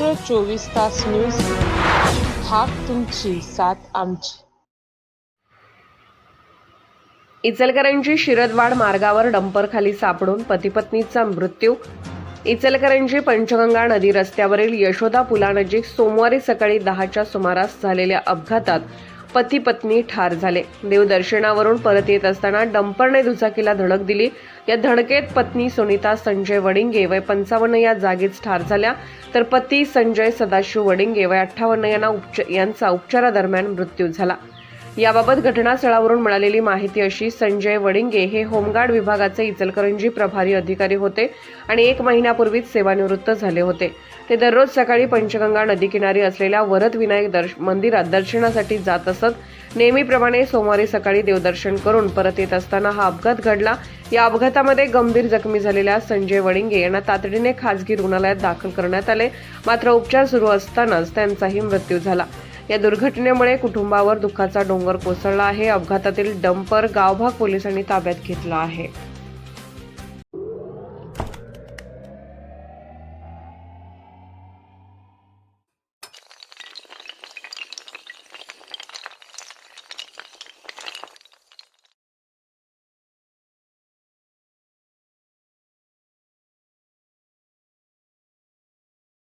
महाराष्ट्र चोवीस तास न्यूज हाक तुमची साथ आमची. इचलकरंजी शिरदवाड मार्गावर डंपर खाली सापडून पतीपत्नीचा मृत्यू. इचलकरंजी पंचगंगा नदी रस्त्यावरील यशोदा पुलानजीक सोमवारी सकाळी दहाच्या सुमारास झालेल्या अपघातात पती पत्नी ठार झाले. देवदर्शनावरून परत येत असताना डंपरने दुचाकीला धडक दिली. या धडकेत पत्नी सुनीता संजय वडिंगे वय पंचावन्न या जागीच ठार झाल्या. तर पती संजय सदाशिव वडिंगे वय अठ्ठावन्न यांना उपच यांचा उपचारादरम्यान मृत्यू झाला. याबाबत घटनास्थळावरून मिळालेली माहिती अशी संजय वडिंगे हे होमगार्ड विभागाचे इचलकरंजी प्रभारी अधिकारी होते आणि एक महिन्यापूर्वीच सेवानिवृत्त झाले होते. ते दररोज सकाळी पंचगंगा नदीकिनारी असलेल्या वरद विनायक दर्श मंदिरात दर्शनासाठी जात असत. नेहमीप्रमाणे सोमवारी सकाळी देवदर्शन करून परत येत असताना हा अपघात घडला. या अपघातामध्ये गंभीर जखमी झालेल्या संजय वडिंगे यांना तातडीने खासगी रुग्णालयात दाखल करण्यात आले. मात्र उपचार सुरू असतानाच त्यांचाही मृत्यू झाला. या दुर्घटनेमुळे कुटुंबावर दुःखाचा डोंगर कोसळला आहे. अपघातातील डंपर गावभाग पोलिसांनी ताब्यात घेतला आहे.